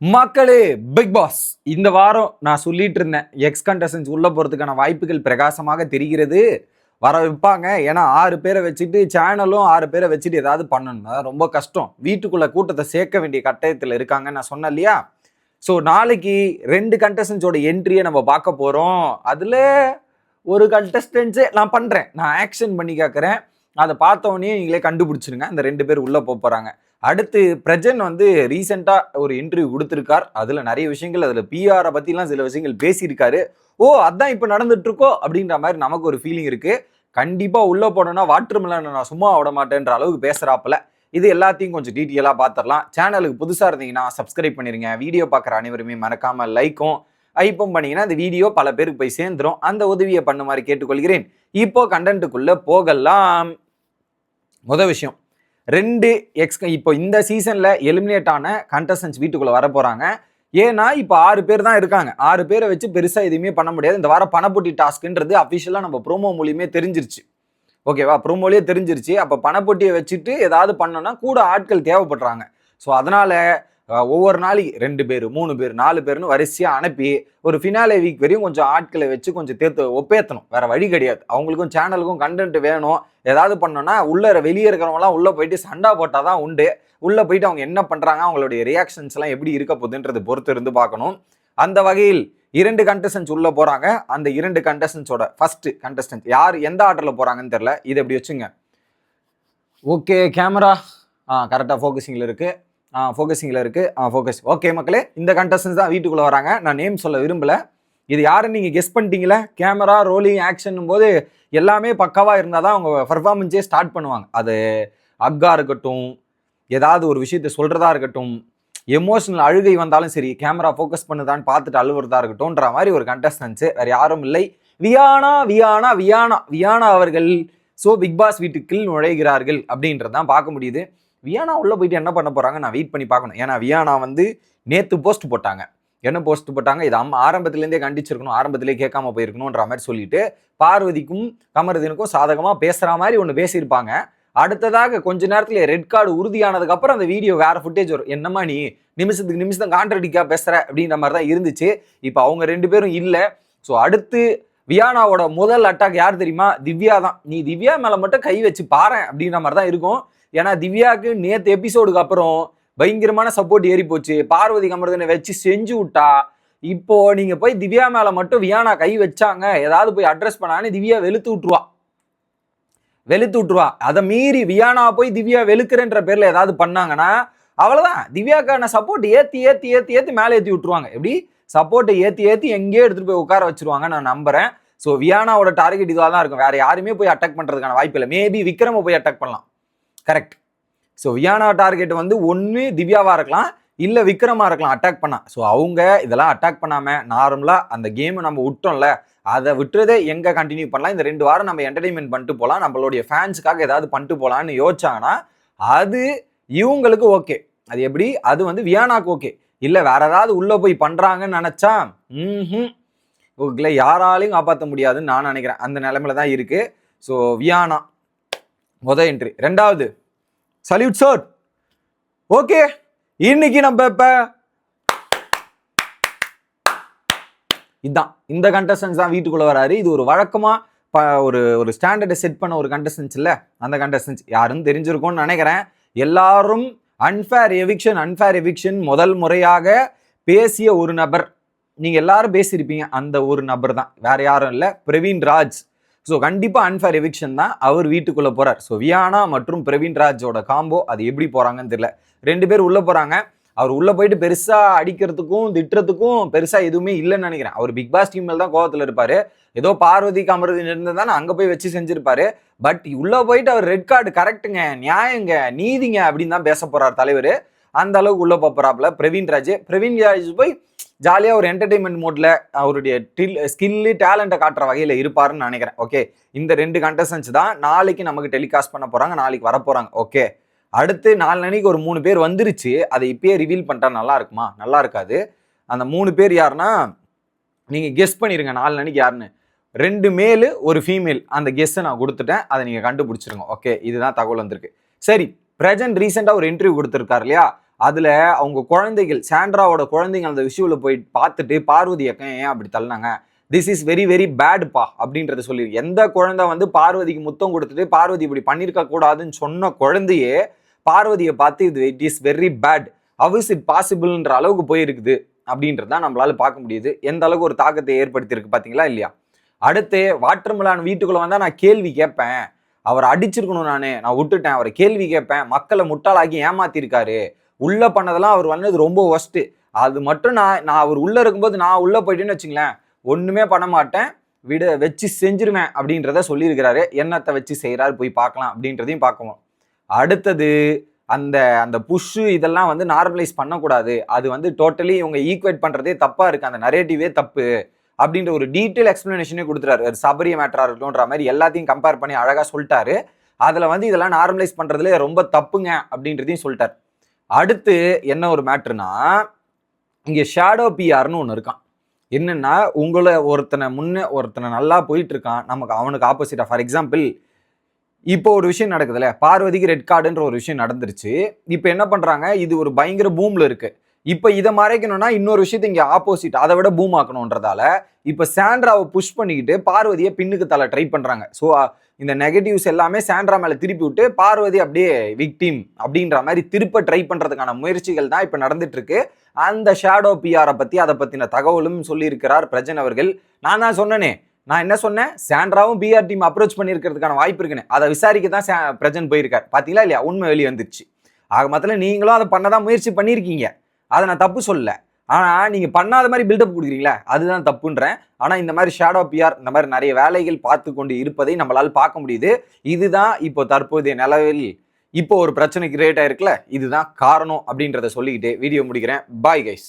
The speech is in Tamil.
மக்களே பிக் பாஸ் இந்த வாரம் நான் சொல்லிட்டு இருந்தேன் எக்ஸ் கண்டஸ்டன்ஸ் உள்ள போறதுக்கான வாய்ப்புகள் பிரகாசமாக தெரிகிறது. வர வைப்பாங்க. ஏன்னா ஆறு பேரை வச்சுட்டு சேனலும் ஆறு பேரை வச்சுட்டு ஏதாவது பண்ணணும்னா ரொம்ப கஷ்டம். வீட்டுக்குள்ள கூட்டத்தை சேர்க்க வேண்டிய கட்டாயத்தில் இருக்காங்கன்னு நான் சொன்னேன் இல்லையா? ஸோ நாளைக்கு ரெண்டு கண்டஸ்டன்ஸோட என்ட்ரியை நம்ம பார்க்க போகிறோம் அதில் ஒரு கண்டஸ்டன்ஸே நான் பண்ணுறேன் நான் ஆக்ஷன் பண்ணி கேட்குறேன் அதை பார்த்தவொடனே நீங்களே கண்டுபிடிச்சிருங்க. அந்த ரெண்டு பேர் உள்ளே போக போகிறாங்க அடுத்து பிரஜன் வந்து ரீசெண்டாக ஒரு இன்டர்வியூ கொடுத்துருக்கார். அதில் நிறைய விஷயங்கள் அதில் பிஆரை பற்றிலாம் சில விஷயங்கள் பேசியிருக்காரு. ஓ அதான் இப்போ நடந்துட்டுருக்கோ அப்படின்ற மாதிரி நமக்கு ஒரு ஃபீலிங் இருக்குது கண்டிப்பாக உள்ளே போனோன்னா வாட்டர் மிலனை நான் சும்மா விட மாட்டேன்ற அளவுக்கு பேசுகிறாப்புல இது எல்லாத்தையும் கொஞ்சம் டீட்டெயிலாக பார்த்துடலாம் சேனலுக்கு புதுசாக இருந்தீங்கன்னா சப்ஸ்கிரைப் பண்ணிருங்க. வீடியோ பார்க்குற அனைவருமே மறக்காமல் லைக்கும் ஐப்பும் பண்ணிங்கன்னா இந்த வீடியோ பல பேருக்கு போய் சேர்ந்துரும். அந்த உதவியை பண்ண மாதிரி கேட்டுக்கொள்கிறேன். இப்போ கண்டென்ட்டுக்குள்ளே போகலாம். முத விஷயம். ரெண்டு எக்ஸ் இப்போ இந்த சீசனில் எலிமினேட் ஆன கண்டஸ்டன்ஸ் வீட்டுக்குள்ளே வர போகிறாங்க ஏன்னா இப்போ ஆறு பேர் தான் இருக்காங்க. ஆறு பேரை வச்சு பெருசாக எதுவுமே பண்ண முடியாது. இந்த வாரம் பணப்பொட்டி டாஸ்க்குன்றது அஃபிஷியலாக நம்ம ப்ரோமோ மூலியமே தெரிஞ்சிருச்சு. ஓகேவா ப்ரோமோலேயே தெரிஞ்சிருச்சு. அப்போ பணப்பொட்டியை வச்சுட்டு ஏதாவது பண்ணோன்னா கூட ஆட்கள் தேவைப்படுறாங்க. ஸோ அதனால் ஒவ்வொரு நாளைக்கு ரெண்டு பேர் மூணு பேர் நாலு பேர்னு வரிசையாக அனுப்பி ஒரு ஃபினாலே வீக் வரையும் கொஞ்சம் ஆட்களை வச்சு கொஞ்சம் தேர்த்து ஒப்பேற்றணும் வேற வழி கிடையாது. அவங்களுக்கும் சேனலுக்கும் கண்டென்ட் வேணும். ஏதாவது பண்ணோன்னா உள்ளே வெளியே இருக்கிறவங்களாம் உள்ளே போயிட்டு சண்டா போட்டால் தான் உண்டு. உள்ளே போயிட்டு அவங்க என்ன பண்ணுறாங்க அவங்களுடைய ரியாக்ஷன்ஸ்லாம் எப்படி இருக்க போகுதுன்றது பொறுத்து இருந்து பார்க்கணும். அந்த வகையில் இரண்டு கண்டஸ்டன்ஸ் உள்ளே போகிறாங்க அந்த இரண்டு கண்டஸ்டன்ஸோட ஃபஸ்ட்டு கண்டஸ்டன்ஸ் யார் எந்த ஆர்டரில் போகிறாங்கன்னு தெரில இதை எப்படி வச்சுங்க? ஓகே கேமரா ஆ கரெக்டாக ஃபோக்கஸிங்கில் இருக்குது ஃபோக்கஸிங்கில் இருக்குது ஆ ஃபோக்கஸ் ஓகே மக்களே இந்த கண்டஸ்டன்ஸ் தான் வீட்டுக்குள்ளே வராங்க. நான் நேம் சொல்ல விரும்பலை. இது யாருன்னு நீங்கள் கெஸ் பண்ணிட்டீங்களே? கேமரா ரோலிங் ஆக்ஷன் போது எல்லாமே பக்காவாக இருந்தால் தான் அவங்க பர்ஃபார்மன்ஸே ஸ்டார்ட் பண்ணுவாங்க. அது அக்கா இருக்கட்டும் ஏதாவது ஒரு விஷயத்தை சொல்கிறதா இருக்கட்டும் எமோஷனல் அழுகை வந்தாலும் சரி கேமரா ஃபோக்கஸ் பண்ணுதான்னு பார்த்துட்டு அழுவுறதா இருக்கட்டும்ன்ற மாதிரி ஒரு கண்டஸ்டன்ஸு வேறு யாரும் இல்லை. வியானா வியானா வியானா வியானா அவர்கள் ஸோ பிக் பாஸ் வீட்டுக்குள் நுழைகிறார்கள் அப்படின்றது தான் பார்க்க முடியுது. வியானா உள்ளே போயிட்டு என்ன பண்ண போகிறாங்க நான் வெயிட் பண்ணி பார்க்கணும். ஏன்னா வியானா வந்து நேற்று போஸ்ட் போட்டாங்க. என்ன போஸ்ட் போட்டாங்க? இது அம்மா ஆரம்பத்துலேருந்தே கண்டிச்சிருக்கணும். ஆரம்பத்திலே கேட்காம போயிருக்கணுன்ற மாதிரி சொல்லிட்டு பார்வதிக்கும் கமருதீனுக்கும் சாதகமாக பேசுகிற மாதிரி ஒன்று பேசியிருப்பாங்க. அடுத்ததாக கொஞ்ச நேரத்தில் ரெட் கார்டு உறுதியானதுக்கு அப்புறம் அந்த வீடியோ வேற ஃபுட்டேஜ் வரும். என்னம்மா நீ? நிமிஷத்துக்கு நிமிஷம் கான்ட்ரடிக்காக பேசுகிற அப்படின்ற மாதிரி தான் இருந்துச்சு. இப்போ அவங்க ரெண்டு பேரும் இல்லை. ஸோ அடுத்து வியானாவோட முதல் அட்டாக் யார் தெரியுமா? திவ்யா தான். நீ திவ்யா மேலே மட்டும் கை வச்சு பாரு அப்படின்ற மாதிரி தான் இருக்கும். ஏன்னா திவ்யாவுக்கு நேற்று எபிசோடுக்கு அப்புறம் பயங்கரமான சப்போர்ட் ஏறி போச்சு. பார்வதி கமர்தனை வச்சு செஞ்சு விட்டா இப்போ நீங்க போய் திவ்யா மேல மட்டும் வியானா கை வச்சாங்க. ஏதாவது போய் அட்ரஸ் பண்ணான்னு திவ்யா வெளுத்து விட்டுருவா. வெளுத்து விட்டுருவா. அதை மீறி வியானா போய் திவ்யா வெளுக்கிறன்ற பேர்ல ஏதாவது பண்ணாங்கன்னா அவ்வளவுதான். திவ்யாக்கான சப்போர்ட் ஏத்தி ஏத்தி ஏத்தி ஏத்தி மேலே ஏத்தி விட்டுருவாங்க. எப்படி? சப்போர்ட்டை ஏற்றி ஏற்றி எங்கேயோ எடுத்துகிட்டு போய் உட்கார வச்சிருவாங்க நான் நம்புறேன். ஸோ வியானாவோட டார்கெட் இதுவாக தான் இருக்கும். வேற யாருமே போய் அட்டாக் பண்ணுறதுக்கான வாய்ப்பு இல்லை. மேபி விக்ரம போய் அட்டாக் பண்ணலாம். கரெக்ட் ஸோ வியானா டார்கெட் வந்து ஒன்று திவ்யாவாக இருக்கலாம். இல்லை விக்ரமாக இருக்கலாம் அட்டாக் பண்ணால் ஸோ அவங்க இதெல்லாம் அட்டாக் பண்ணாமல் நார்மலாக அந்த கேமை நம்ம விட்டோம்ல அதை விட்டுறதே எங்கே கண்டினியூ பண்ணலாம்? இந்த ரெண்டு வாரம் நம்ம என்டர்டைன்மெண்ட் பண்ணிட்டு போகலாம். நம்மளுடைய ஃபேன்ஸுக்காக ஏதாவது பண்ணிட்டு போகலான்னு யோசிச்சாங்கன்னா அது இவங்களுக்கு ஓகே அது எப்படி? அது வந்து வியானாக்கு ஓகே இல்லை வேற ஏதாவது உள்ளே போய் பண்ணுறாங்கன்னு நினச்சா ம் உங்களை யாராலையும் காப்பாற்ற முடியாதுன்னு நான் நினைக்கிறேன். அந்த நிலமையில தான் இருக்குது ஸோ வியானா முத என்ட்ரி ரெண்டாவது சல்யூட் சார் ஓகே இன்னைக்கு நம்ம இப்போ இதுதான் இந்த கண்டஸ்டன்ஸ் தான் வீட்டுக்குள்ளே வராரு. இது ஒரு வழக்கமாக ப ஒரு ஒரு ஸ்டாண்டர்டை செட் பண்ண ஒரு கண்டஸ்டன்ஸ் இல்லை. அந்த கண்டஸ்டன்ஸ் யாருன்னு தெரிஞ்சிருக்கும்னு நினைக்கிறேன். எல்லாரும் அன்ஃபேர் எவிக்ஷன் அன்ஃபேர் எவிக்ஷன் முதல் முறையாக பேசிய ஒரு நபர். நீங்கள் எல்லாரும் பேசியிருப்பீங்க அந்த ஒரு நபர் தான். வேற யாரும் இல்லை பிரவீன் ராஜ். ஸோ கண்டிப்பாக அன்ஃபேர் எவிக்ஷன் தான் அவர் வீட்டுக்குள்ளே போகிறார் ஸோ வியானா மற்றும் பிரவீன் ராஜோட காம்போ அது எப்படி போகிறாங்கன்னு தெரியல. ரெண்டு பேர் உள்ளே போகிறாங்க அவர் உள்ளே போயிட்டு பெருசாக அடிக்கிறதுக்கும் திட்டுறதுக்கும் பெருசாக எதுவுமே இல்லைன்னு நினைக்கிறேன். அவர் பிக் பாஸ் டீம் மேல் தான் கோவத்தில் இருப்பார். ஏதோ பார்வதி கமருதி இருந்ததானே அங்கே போய் வச்சு செஞ்சிருப்பாரு. பட் உள்ளே போயிட்டு அவர் ரெட் கார்டு கரெக்டுங்க நியாயங்க நீதிங்க அப்படின்னு தான் பேச போகிறார் தலைவர். அந்த அளவுக்கு உள்ளே போறாப்புல பிரவீன் ராஜ். பிரவீன் ராஜ் போய் ஜாலியாக ஒரு என்டர்டைன்மெண்ட் மோட்ல அவருடைய ஸ்கில்லு டேலண்ட்டை காட்டுற வகையில் இருப்பாருன்னு நினைக்கிறேன். ஓகே இந்த ரெண்டு கண்டஸ்டன்ஸ் தான் நாளைக்கு நமக்கு டெலிகாஸ்ட் பண்ண போகிறாங்க நாளைக்கு வர ஓகே அடுத்து நாலு நாளைக்கு ஒரு மூணு பேர் வந்துருச்சு அதை இப்பயே ரிவீல் பண்ணிட்டா நல்லா இருக்குமா? நல்லா இருக்காது. அந்த மூணு பேர் யாருன்னா நீங்கள் கெஸ் பண்ணிடுங்க நாலு நாளைக்கு யாருன்னு. ரெண்டு மேலு ஒரு ஃபீமேல் அந்த கெஸ்ஸை நான் கொடுத்துட்டேன். அதை நீங்கள் கண்டுபிடிச்சிருங்க. ஓகே இதுதான் தகவல் வந்திருக்கு. சரி பிரஜன் ரீசெண்டாக ஒரு இன்டர்வியூ கொடுத்துருக்காரு இல்லையா? அதில் அவங்க குழந்தைகள் சாண்ட்ராவோட குழந்தைங்க அந்த விஷயவில் போய் பார்த்துட்டு பார்வதி அக்கன் ஏன் அப்படி தள்ளினாங்க? திஸ் இஸ் வெரி வெரி பேடுப்பா அப்படின்றத சொல்லி எந்த குழந்தை வந்து பார்வதிக்கு முத்தம் கொடுத்துட்டு பார்வதி இப்படி பண்ணியிருக்க கூடாதுன்னு சொன்ன குழந்தையே பார்வதியை பார்த்து இது it is very bad how is it பாசிபிள்ன்ற அளவுக்கு போயிருக்குது அப்படின்றது தான் நம்மளால பார்க்க முடியுது. எந்த அளவுக்கு ஒரு தாக்கத்தை ஏற்படுத்தியிருக்கு பார்த்தீங்களா இல்லையா? அடுத்து வாட்டர்மிலான் வீட்டுக்குள்ளே வீட்டுக்குள்ள நான் கேள்வி கேட்பேன். அவர் அடிச்சிருக்கணும் நான். நான் விட்டுட்டேன். அவரை கேள்வி கேட்பேன். மக்களை முட்டாளாக்கி ஏமாத்திருக்காரு. உள்ளே பண்ணதெல்லாம் அவர் வந்தது ரொம்ப ஒஸ்ட்டு அது மட்டும் நான் நான் அவர் உள்ளே இருக்கும்போது நான் உள்ளே போயிட்டேன்னு வச்சுங்களேன். ஒன்றுமே பண்ண மாட்டேன். விட வச்சு செஞ்சிருவேன் அப்படின்றத சொல்லியிருக்கிறாரு. என்னத்தை வச்சு செய்கிறாரு போய் பார்க்கலாம் அப்படின்றதையும் பார்க்கணும். அடுத்தது அந்த அந்த புஷ்ஷு இதெல்லாம் வந்து நார்மலைஸ் பண்ணக்கூடாது. அது வந்து டோட்டலி இவங்க ஈக்குவேட் பண்ணுறதே தப்பாக இருக்குது அந்த நரேட்டிவே தப்பு. அப்படின்ற ஒரு டீட்டெயில் எக்ஸ்ப்ளனேஷனே கொடுத்துறாரு சபரி சபரிய மேட்டரா மாதிரி எல்லாத்தையும் கம்பேர் பண்ணி அழகாக சொல்லிட்டாரு. அதில் வந்து இதெல்லாம் நார்மலைஸ் பண்ணுறதுல ரொம்ப தப்புங்க அப்படின்றதையும் சொல்லிட்டார். அடுத்து என்ன ஒரு மேட்ருனா இங்கே ஷேடோ பிஆர்னு ஒன்று இருக்கான். என்னன்னா உங்களை ஒருத்தனை முன்னே ஒருத்தனை நல்லா போயிட்டு இருக்கான். நமக்கு அவனுக்கு ஆப்போசிட்டா ஃபார் எக்ஸாம்பிள் இப்போ ஒரு விஷயம் நடக்குதுல்ல? பார்வதிக்கு ரெட் கார்டுன்ற ஒரு விஷயம் நடந்துருச்சு. இப்போ என்ன பண்ணுறாங்க இது ஒரு பயங்கர பூமில் இருக்குது இப்போ இதை மறைக்கணும்னா இன்னொரு விஷயத்தை இங்கே ஆப்போசிட் அதை விட பூம் ஆக்கணுன்றதால இப்போ சாண்ட்ராவை புஷ் பண்ணிக்கிட்டு பார்வதியை பின்னுக்கு தலை ட்ரை பண்ணுறாங்க ஸோ இந்த நெகட்டிவ்ஸ் எல்லாமே சாண்ட்ரா மேலே திருப்பி விட்டு பார்வதி அப்படியே விக்டிம் அப்படின்ற மாதிரி திருப்ப ட்ரை பண்ணுறதுக்கான முயற்சிகள் தான் இப்போ நடந்துட்டுருக்கு. அந்த ஷேடோ பிஆரை பற்றி அதை பற்றின தகவலும் சொல்லியிருக்கிறார் பிரஜன் அவர்கள். நான் தான் சொன்னனே நான் என்ன சொன்னேன்? சாண்ட்ராவும் பிஆர் டீம் அப்ரோச் பண்ணியிருக்கிறதுக்கான வாய்ப்பு இருக்குன்னு. அதை விசாரிக்க தான் பிரஜன் போயிருக்கார். பார்த்தீங்களா இல்லையா? உண்மை வெளியே வந்துருச்சு. ஆக மொத்தத்தில் நீங்களும் அதை பண்ணதான் முயற்சி பண்ணியிருக்கீங்க. அதை நான் தப்பு சொல்லல. ஆனால் நீங்கள் பண்ணாத மாதிரி பில்டப் கொடுக்குறீங்களா அதுதான் தப்புன்றேன். ஆனால் இந்த மாதிரி ஷேடோ பிஆர் இந்த மாதிரி நிறைய வேலைகள் பார்த்து கொண்டு இருப்பதை நம்மளால் பார்க்க முடியுது. இதுதான் இப்போ தற்போதைய நிலவில் இப்போ ஒரு பிரச்சனை கிரியேட் ஆயிருக்குல்ல? இதுதான் காரணம் அப்படின்றத சொல்லிக்கிட்டு வீடியோ முடிக்கிறேன். Bye guys